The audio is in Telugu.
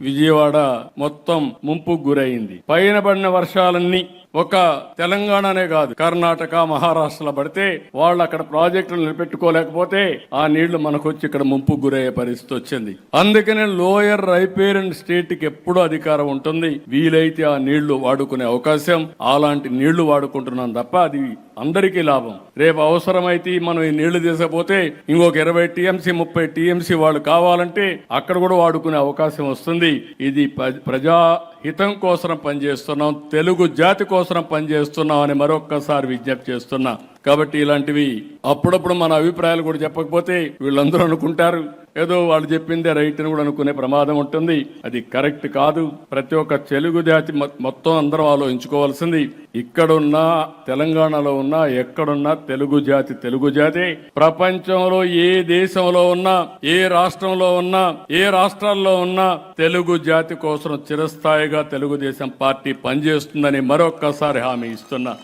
విజయవాడ మొత్తం ముంపుకు గురైంది. పైన పడిన వర్షాలన్నీ ఒక తెలంగాణనే కాదు కర్ణాటక మహారాష్ట్రలో పడితే వాళ్ళు అక్కడ ప్రాజెక్టులు నిలబెట్టుకోలేకపోతే ఆ నీళ్ళు మనకు వచ్చి ఇక్కడ ముంపు గురయ్యే పరిస్థితి వచ్చింది. అందుకనే లోయర్ రైపేరియన్ స్టేట్కి ఎప్పుడు అధికారం ఉంటుంది. వీలైతే ఆ నీళ్ళు వాడుకునే అవకాశం అలాంటి నీళ్ళు వాడుకుంటున్నాం తప్ప అది అందరికీ లాభం. రేపు అవసరమైతే మనం ఈ నీళ్ళు తీసకపోతే ఇంకొక ఇరవై టీఎంసీ ముప్పై టీఎంసీ వాళ్ళు కావాలంటే అక్కడ కూడా వాడుకునే అవకాశం వస్తుంది. ఇది ప్రజా హితం కోసం పనిచేస్తున్నాం తెలుగు జాతి కోసం పనిచేస్తున్నాం అని మరొక్కసారి విజ్ఞప్తి చేస్తున్నా. కాబట్టి ఇలాంటివి అప్పుడప్పుడు మన అభిప్రాయాలు కూడా చెప్పకపోతే వీళ్ళందరూ అనుకుంటారు. ఏదో వాళ్ళు చెప్పిందే రైట్ అని కూడా అనుకునే ప్రమాదం ఉంటుంది. అది కరెక్ట్ కాదు. ప్రతి ఒక్క తెలుగు జాతి మొత్తం అందరం ఆలోచించుకోవాల్సింది ఇక్కడున్నా తెలంగాణలో ఉన్నా ఎక్కడున్నా తెలుగు జాతి తెలుగు జాతి. ప్రపంచంలో ఏ దేశంలో ఉన్నా ఏ రాష్ట్రంలో ఉన్నా ఏ రాష్ట్రాల్లో ఉన్నా తెలుగు జాతి కోసం చిరస్థాయిగా తెలుగుదేశం పార్టీ పనిచేస్తుందని మరొక్కసారి హామీ ఇస్తున్నా.